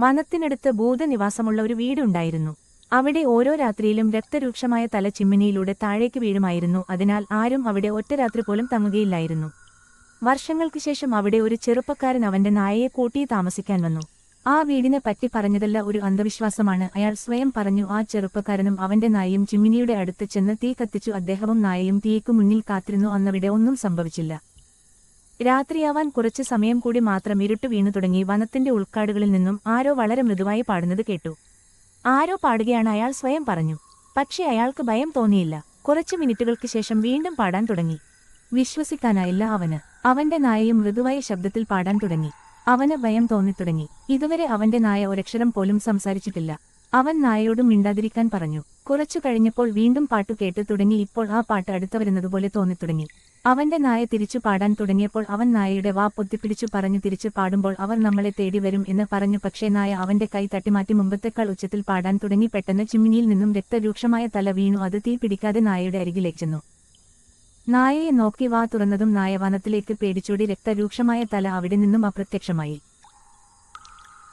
വനത്തിനടുത്ത് ഭൂതനിവാസമുള്ള ഒരു വീടുണ്ടായിരുന്നു. അവിടെ ഓരോ രാത്രിയിലും രക്തരൂക്ഷമായ തല ചിമ്മിനിയിലൂടെ താഴേക്ക് വീഴുമായിരുന്നു. അതിനാൽ ആരും അവിടെ ഒറ്റ രാത്രി പോലും തങ്ങുകയില്ലായിരുന്നു. വർഷങ്ങൾക്ക് ശേഷം അവിടെ ഒരു ചെറുപ്പക്കാരൻ അവന്റെ നായയെ കൂട്ടി താമസിക്കാൻ വന്നു. ആ വീടിനെ പറ്റി പറഞ്ഞതല്ല ഒരു അന്ധവിശ്വാസമാണ്. അയാൾ സ്വയം പറഞ്ഞു ആ ചെറുപ്പക്കാരനും അവന്റെ നായയും ചിമ്മിനിയുടെ അടുത്ത് ചെന്ന് തീ കത്തിച്ചു അദ്ദേഹവും നായയും തീയ്ക്കു മുന്നിൽ കാത്തിരുന്നു അന്നവിടെ ഒന്നും സംഭവിച്ചില്ല. രാത്രിയാവാൻ കുറച്ചു സമയം കൂടി മാത്രം ഇരുട്ട് വീണു തുടങ്ങി വനത്തിന്റെ ഉൾക്കാടുകളിൽ നിന്നും ആരോ വളരെ മൃദുവായി പാടുന്നത് കേട്ടു. ആരോ പാടുകയാണ് അയാൾ സ്വയം പറഞ്ഞു. പക്ഷേ അയാൾക്ക് ഭയം തോന്നിയില്ല. കുറച്ചു മിനിറ്റുകൾക്ക് ശേഷം വീണ്ടും പാടാൻ തുടങ്ങി. വിശ്വസിക്കാനായില്ല അവന്. അവന്റെ നായയും മൃദുവായ ശബ്ദത്തിൽ പാടാൻ തുടങ്ങി. അവന് ഭയം തോന്നിത്തുടങ്ങി ഇതുവരെ അവന്റെ നായ ഒരക്ഷരം പോലും സംസാരിച്ചിട്ടില്ല. അവൻ നായയോടും മിണ്ടാതിരിക്കാൻ പറഞ്ഞു. കുറച്ചു കഴിഞ്ഞപ്പോൾ വീണ്ടും പാട്ട് കേട്ട് തുടങ്ങി ഇപ്പോൾ ആ പാട്ട് അടുത്ത വരുന്നതുപോലെ തോന്നിത്തുടങ്ങി അവന്റെ നായ തിരിച്ചു പാടാൻ തുടങ്ങിയപ്പോൾ അവൻ നായയുടെ വാ പൊത്തിപ്പിടിച്ചു പറഞ്ഞു തിരിച്ചു പാടുമ്പോൾ അവർ നമ്മളെ തേടി വരും എന്ന് പറഞ്ഞു. പക്ഷേ നായ അവന്റെ കൈ തട്ടിമാറ്റി മുമ്പത്തേക്കാൾ ഉച്ചത്തിൽ പാടാൻ തുടങ്ങി പെട്ടെന്ന് ചിമ്മിനിയിൽ നിന്നും രക്തരൂക്ഷമായ തല വീണു. അത് തീ പിടിക്കാതെ നായയുടെ അരികിലേക്ക് ചെന്നു. നായയെ നോക്കി വാ തുറന്നതും നായ വനത്തിലേക്ക് പേടിച്ചോടി രക്തരൂക്ഷമായ തല അവിടെ നിന്നും അപ്രത്യക്ഷമായി.